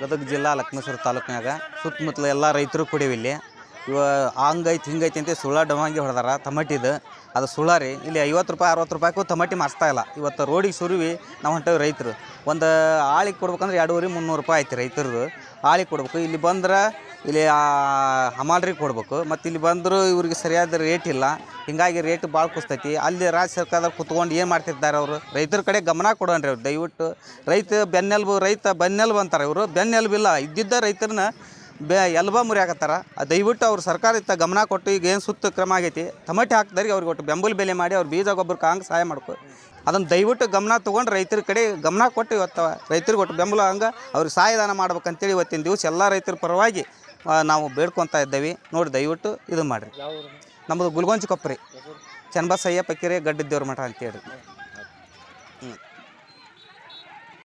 ಗದಗ ಜಿಲ್ಲಾ ಲಕ್ಷ್ಮೇಶ್ವರ ತಾಲೂಕಿನಾಗ ಸುತ್ತಮುತ್ತಲ ಎಲ್ಲ ರೈತರು ಕುಡಿಯವು ಇಲ್ಲಿ. ಇವ ಹಂಗೈತಿ, ಹಿಂಗೈತಿ ಅಂತ ಸುಳ್ಳ ಡಮಾಂಗಿ ಹೊಡೆದಾರ ತಮಾಟಿದು. ಅದು ಸುಳ್ಳ ರೀ. ಇಲ್ಲಿ ಐವತ್ತು ರೂಪಾಯಿ, ಅರವತ್ತು ರೂಪಾಯಿಗೂ ತಮಾಟಿ ಮಾರ್ಸ್ತಾ ಇಲ್ಲ. ಇವತ್ತು ರೋಡಿಗೆ ಸುರುವಿ, ನಾವು ಹೊಂಟೇವಿ ರೈತರು. ಒಂದು ಆಳಿಗೆ ಕೊಡ್ಬೇಕಂದ್ರೆ ಎರಡೂವರೆ, ಮುನ್ನೂರು ರೂಪಾಯಿ ಐತಿ ರೈತರದು. ಆಳಿಗೆ ಕೊಡ್ಬೇಕು. ಇಲ್ಲಿ ಬಂದ್ರೆ ಇಲ್ಲಿ ಹಮಾಲ್ರಿಗೆ ಕೊಡ್ಬೇಕು. ಮತ್ತು ಇಲ್ಲಿ ಬಂದರೂ ಇವ್ರಿಗೆ ಸರಿಯಾದ ರೇಟ್ ಇಲ್ಲ. ಹೀಗಾಗಿ ರೇಟ್ ಭಾಳ ಕುಸ್ತೈತಿ. ಅಲ್ಲಿ ರಾಜ್ಯ ಸರ್ಕಾರದಾಗ ಕುತ್ಕೊಂಡು ಏನು ಮಾಡ್ತಿದ್ದಾರೆ ಅವರು? ರೈತರ ಕಡೆ ಗಮನ ಕೊಡೋಣ್ರಿ ಅವ್ರು. ದಯವಿಟ್ಟು ರೈತ ಬೆನ್ನೆಲುಬು ರೈತ ಬೆನ್ನೆಲುಬು ಅಂತಾರೆ ಇವರು. ಬೆನ್ನೆಲುಬಿಲ್ಲ ಇದ್ದಿದ್ದ ರೈತರನ್ನ ಬೆ ಎಲ್ಬ ಮುರಿಯಾಕತ್ತಾರ ದಯವಿಟ್ಟು ಅವ್ರು ಸರ್ಕಾರ ಇತ್ತ ಗಮನ ಕೊಟ್ಟು ಈಗ ಏನು ಸುತ್ತ ಕ್ರಮ ಆಗೈತಿ ತಮಟೆ ಹಾಕ್ತಾರೆ ಅವ್ರಿಗೆ ಒಟ್ಟು ಬೆಂಬಲ ಬೆಲೆ ಮಾಡಿ ಅವ್ರು ಬೀಜ ಗೊಬ್ಬರಕ್ಕೆ ಹಂಗೆ ಸಹಾಯ ಮಾಡ್ಕೊ. ಅದನ್ನು ದಯವಿಟ್ಟು ಗಮನ ತೊಗೊಂಡು ರೈತರ ಕಡೆ ಗಮನ ಕೊಟ್ಟು ಇವತ್ತು ರೈತರಿಗೆ ಒಟ್ಟು ಬೆಂಬಲ ಹಂಗೆ ಅವ್ರಿಗೆ ಸಹಾಯದಾನ ಮಾಡ್ಬೇಕಂತೇಳಿ ಇವತ್ತಿನ ದಿವಸ ಎಲ್ಲ ರೈತರ ಪರವಾಗಿ ನಾವು ಬೇಡ್ಕೊತಾ ಇದ್ದೇವೆ. ನೋಡಿ ದಯವಿಟ್ಟು ಇದು ಮಾಡಿರಿ. ನಮ್ಮದು ಗುಲ್ಗೊಂಚಿ ಕೊಪ್ಪರಿ ಚನ್ನಬಸಯ್ಯ ಪಕ್ಕಿರೆ ಗಡ್ಡದೇವ್ರ ಮಠ ಅಂತೇಳಿ. ಹ್ಞೂ